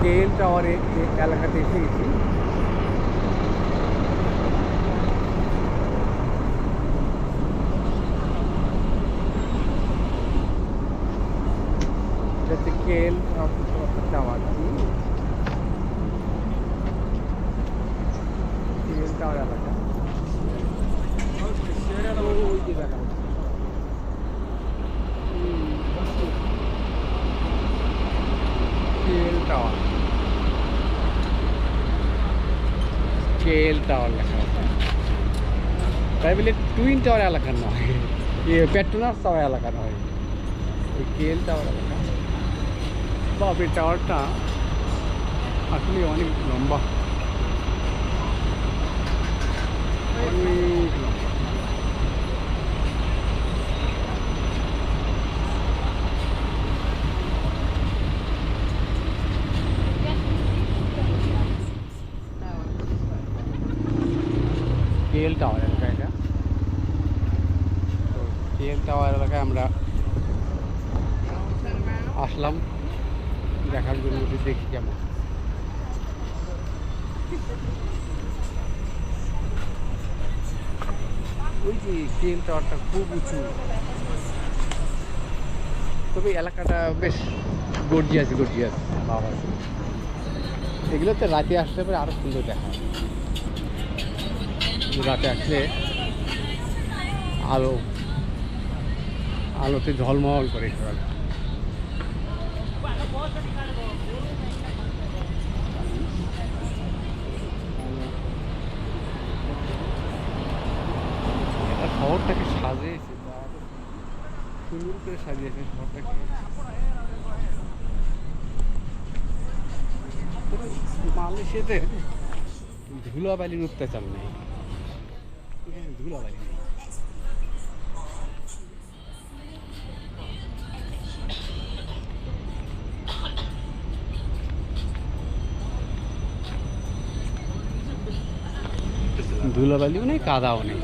KL টাওয়ারে এলাকাতে এসে গেছি এটা হচ্ছে কেএল টাওয়ার কেএল টাওয়ার এলাকা ওই যে দেখা যাচ্ছে। হুম। কেএল টাওয়ার কেএল টাওয়ার লেখা আছে। তাই বলে টুইন টাওয়ার এলাকা নয়। ইয়ে পেট্রোনাস টাওয়ার এলাকা নয়। ওই কেএল টাওয়ার এলাকা বাপ এই টাওয়ারটা আসলে অনেক লম্বা। অনেক কেএল টাওয়ার এলাকা এটা। তো কেএল টাওয়ার এলাকায় আমরা আসলাম। দেখার জন্য দেখি কেমন। ওই যে কেএল টাওয়ারটা খুব উঁচু। তবে এলাকাটা বেশ গর্জিয়াস গর্জিয়াস। ভাব আছে এগুলোতে রাতে আসলে পরে আরও সুন্দর দেখা। রাতে আসলে আলো, আলোতে ঝলমল করে এটা শহরটাকে সাজিয়েছে, সুন্দর করে সাজিয়েছে শহরটাকে। মালয়েশিয়াতে ধুলাবালির অত্যাচার নেই। ধুলাবালি নেই ধুলাবালিও নেই কাদাও নেই।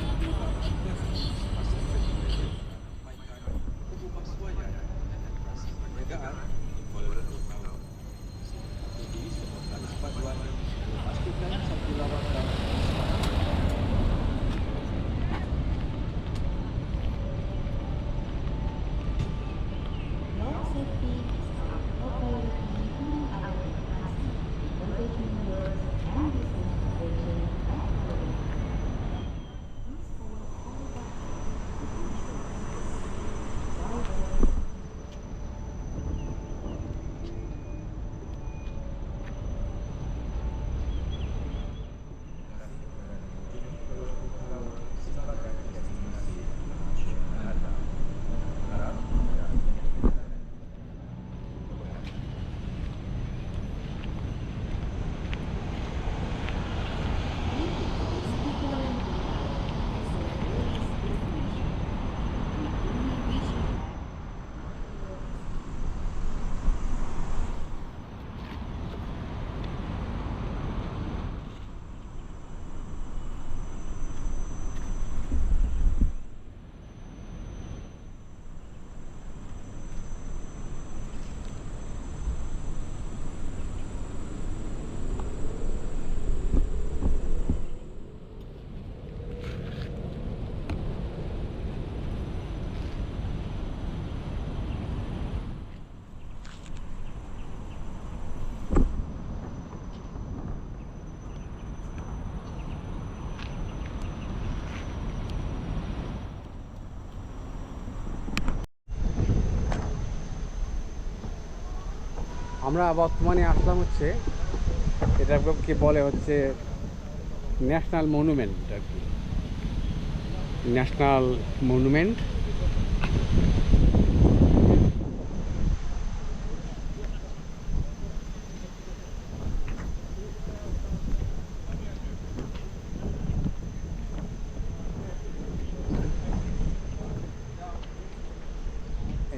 আমরা বর্তমানে আসলাম হচ্ছে এটাকে বলে হচ্ছে, ন্যাশনাল মনুমেন্ট আর কি। National monument.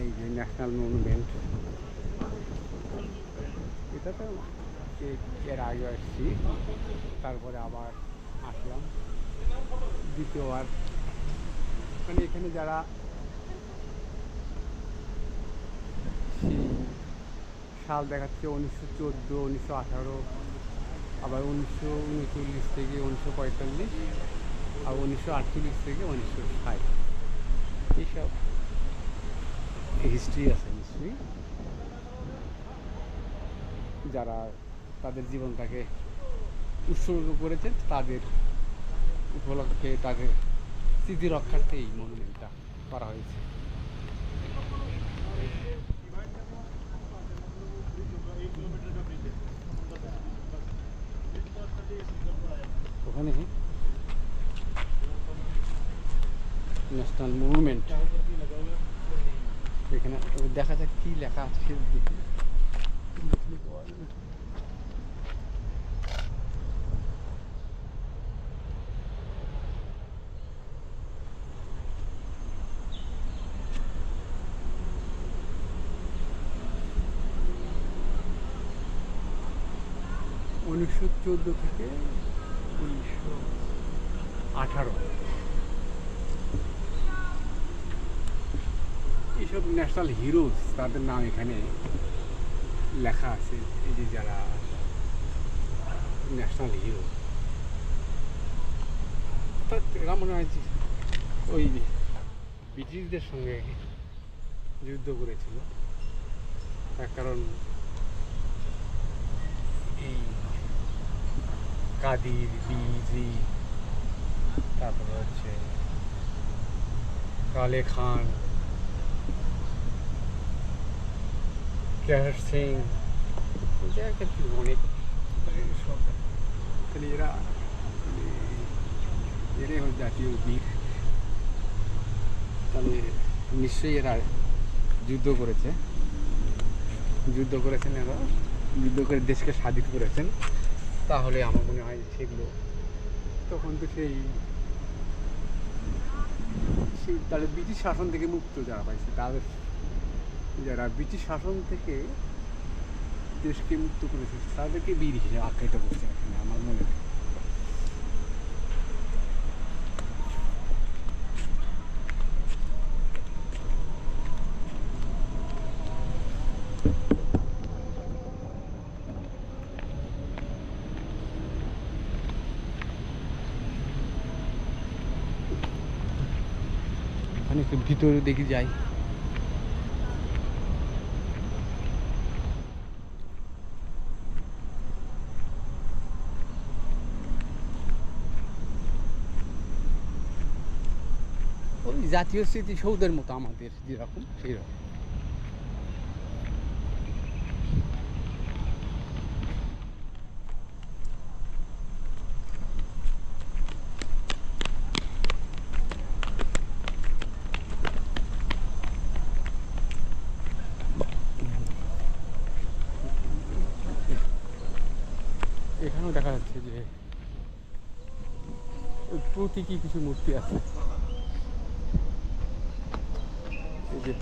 এই যে ন্যাশনাল মনুমেন্ট। তো এর আগে আসছি তারপরে আবার আসলাম। দ্বিতীয়বার। মানে এখানে যারা সাল দেখাচ্ছে উনিশশো চোদ্দ উনিশশো আঠারো আবার উনিশশো উনচল্লিশ থেকে উনিশশো পঁয়তাল্লিশ আর উনিশশো আটচল্লিশ থেকে উনিশশো ষাট। এইসব। হিস্ট্রি আছে হিস্ট্রি যারা তাদের জীবনটাকে উৎসর্গ করেছেন, তাদের উপলক্ষে তাদের স্মৃতি রক্ষার্থে এই মনুমেন্টটা করা হয়েছে ওখানে ন্যাশনাল মুভমেন্ট, এখানে দেখা যাক কি লেখা আছে দেখি। উনিশশো চোদ্দ থেকে উনিশশো আঠারো। এইসব ন্যাশনাল হিরোজ তাদের নাম এখানে লেখা আছে, এই যে যারা ন্যাশনাল হিরো অর্থাৎ এরা মনে হয় ওই ব্রিটিশদের সঙ্গে যুদ্ধ করেছিল। তার কারণ এই কাদির বিজি তারপর হচ্ছে কালে খান কেহার সিং। অনেক। সব তাহলে এরা মানে এরাই হল জাতীয় বীর। তাহলে নিশ্চয়ই এরা যুদ্ধ করেছে। যুদ্ধ করেছেন এরা। যুদ্ধ করে দেশকে স্বাধীন করেছেন। তাহলে আমার মনে হয় সেগুলো তখন তো সেই সেই তাদের ব্রিটিশ শাসন থেকে মুক্ত যারা পাইছে, তাদের যারা ব্রিটিশ শাসন থেকে দেশকে মুক্ত করেছে, তাদেরকে বীর হিসেবে আখ্যায়িত করছে আমার মনে হয় ওখানে একটু ভিতরে দেখি যাই। ওই জাতীয় স্মৃতিসৌধের মতো আমাদের যেরকম সেই রকম এখানেও দেখা যাচ্ছে যে ওই প্রতীকী কিছু মূর্তি আছে? এই যে।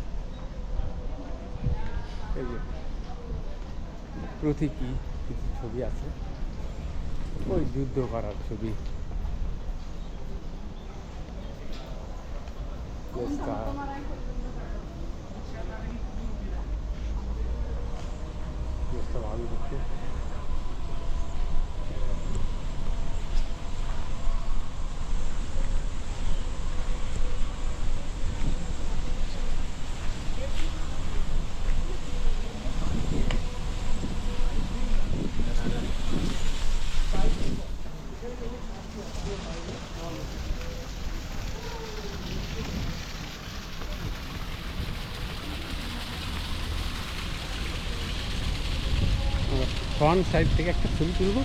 এই যে। কিছু ছবি আছে। ওই যুদ্ধ করার ছবি। ভালো দেখতে। ফ্রন্ট সাইড থেকে একটা ছবি তুলবো।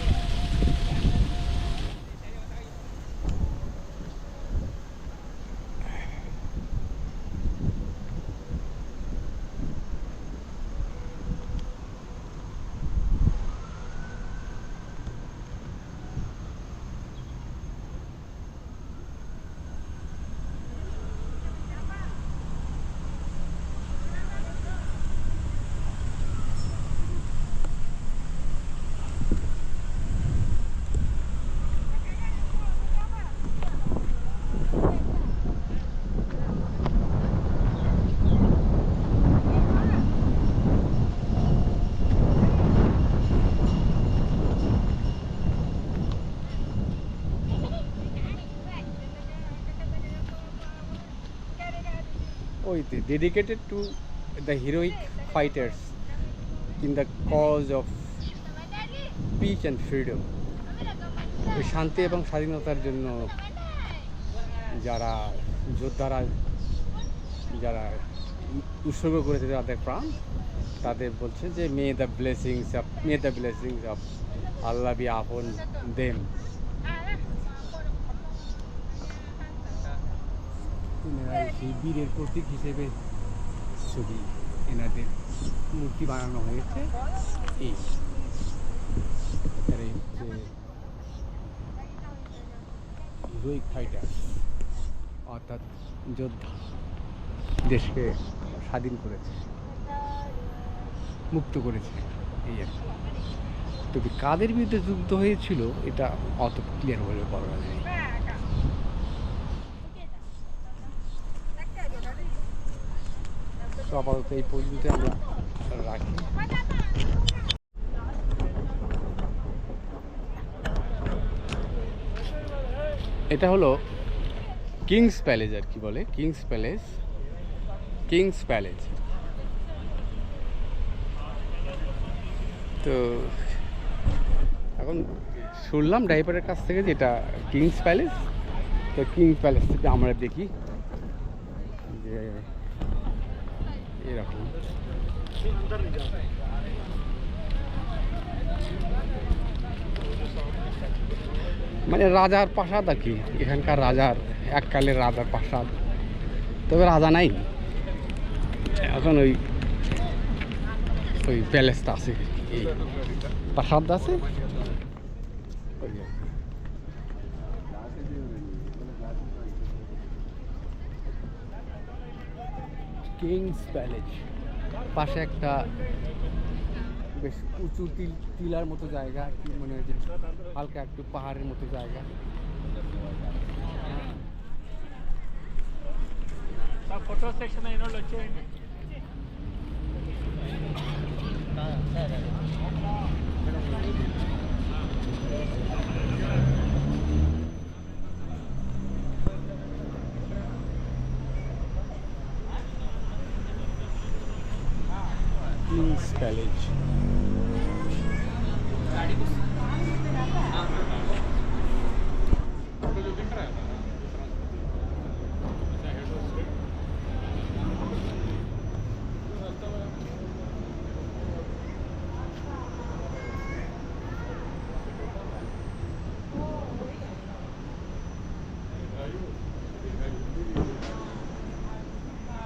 ওইতে dedicated to the heroic fighters in the cause of peace and freedom ওই শান্তি এবং স্বাধীনতার জন্য যারা যোদ্ধারা, যারা উৎসর্গ করেছে তাদের প্রাণ, তাদের বলছে যে may the blessings of may the blessings of Allah be upon them সেই বীরের প্রতীক হিসেবে ছবি এনাদের মূর্তি বানানো হয়েছে। এই। এরাই হচ্ছে হিরোইক অর্থাৎ যোদ্ধা, দেশকে স্বাধীন করেছে, মুক্ত করেছে। এই আর। তবে কাদের বিরুদ্ধে যুদ্ধ হয়েছিল, এটা অত ক্লিয়ার হলে বলা যায় তো আপাতত এই পর্যন্ত আমরা রাখি। এটা হলো কিংস প্যালেস আর কি বলে? King's palace king's palace. তো এখন শুনলাম ড্রাইভারের কাছ থেকে যে এটা কিংস প্যালেস, তো কিংস প্যালেস থেকে আমরা দেখি যে এরকম মানে রাজার প্রাসাদ আর কি এখানকার রাজার এককালের রাজার প্রাসাদ তবে রাজা নাই এখন ওই ওই প্যালেসটা আছে এই প্রাসাদ আছে ওই আর কি। কিংস প্যালেস পাশে একটা বেশ উঁচু টিল টিলার মতো জায়গা কি মনে হয় যে হালকা একটু পাহাড়ের মতো জায়গা ఫోటో సెక్షన్ అయిన వాళ్ళు వచ్చేయండి কিংস প্যালেস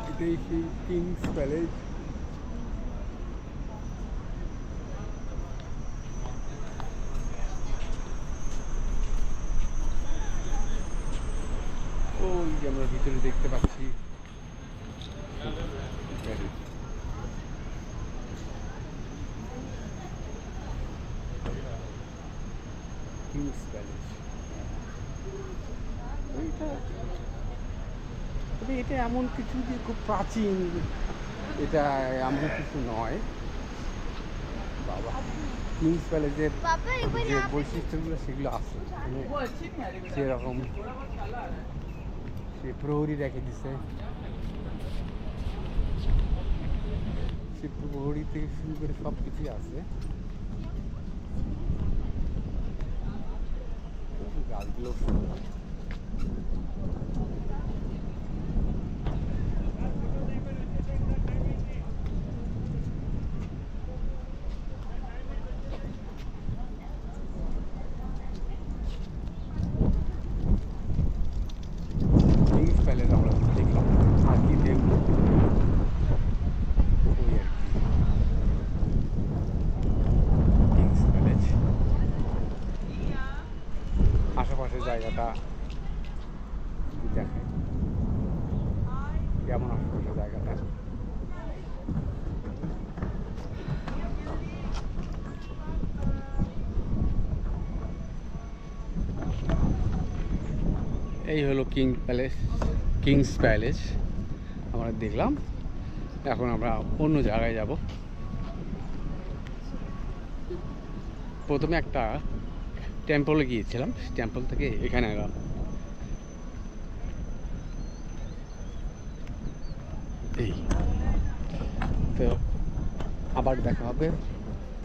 এটাই সেই কিংস প্যালেস ওই যে আমরা ভিতরে দেখতে পাচ্ছি। কিংস প্যালেস এইটা তবে এটা এমন কিছু যে খুব প্রাচীন। এটা এমন কিছু নয়। বাবা কিংস প্যালেসের যে বৈশিষ্ট্যগুলো সেগুলো আছে। যেরকম সে প্রহরী রেখে দিছে। সে প্রহরী থেকে শুরু করে সব কিছুই আছে গাছগুলো সুন্দর। কিংস প্যালেস আমরা দেখলাম আর কি দেখব ওই আর কি কিংস প্যালেস আশেপাশের জায়গাটা দেখায় কেমন আশেপাশের জায়গাটা এই হলো কিং প্যালেস, কিংস প্যালেস। আমরা দেখলাম, এখন আমরা অন্য জায়গায় যাব। প্রথমে একটা টেম্পলে গিয়েছিলাম টেম্পল থেকে এখানে এলাম। তো আবার দেখা হবে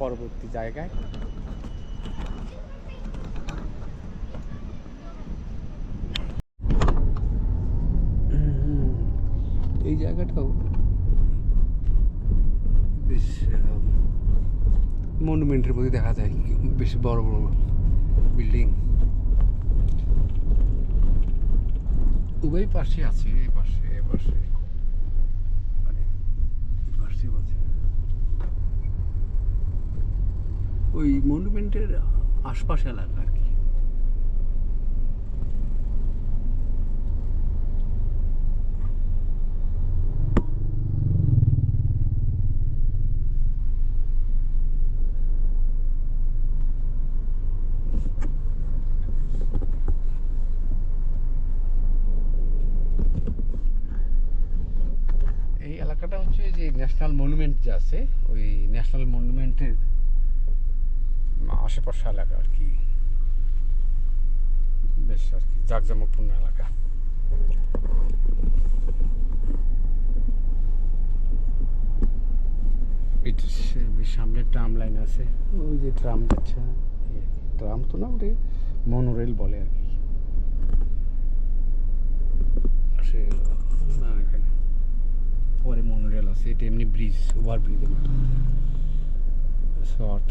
পরবর্তী জায়গায় হুম, এই জায়গাটাও? বেশ মনুমেন্টের মধ্যে দেখা যায়। বেশ বড় বড় বিল্ডিং উভয় পাশে আছে, এই পাশে, এ পাশে। ওই মনুমেন্টের আশপাশ এলাকা আর কি এই এলাকাটা হচ্ছে যে ন্যাশনাল মনুমেন্ট যে আছে, ওই ন্যাশনাল মনুমেন্টের আশেপাশে এলাকা আর কি। বেশ আর কি, জাঁকজমকপূর্ণ এলাকা। সামনে ট্রাম লাইন আছে। ওই যে ট্রাম যাচ্ছে ট্রাম তো না ওটা মনোরেল বলে আর কি। না, এখানে। পরে মনোরেল আছে এটা এমনি ব্রিজ ওভার ব্রিজের মতো। শর্ট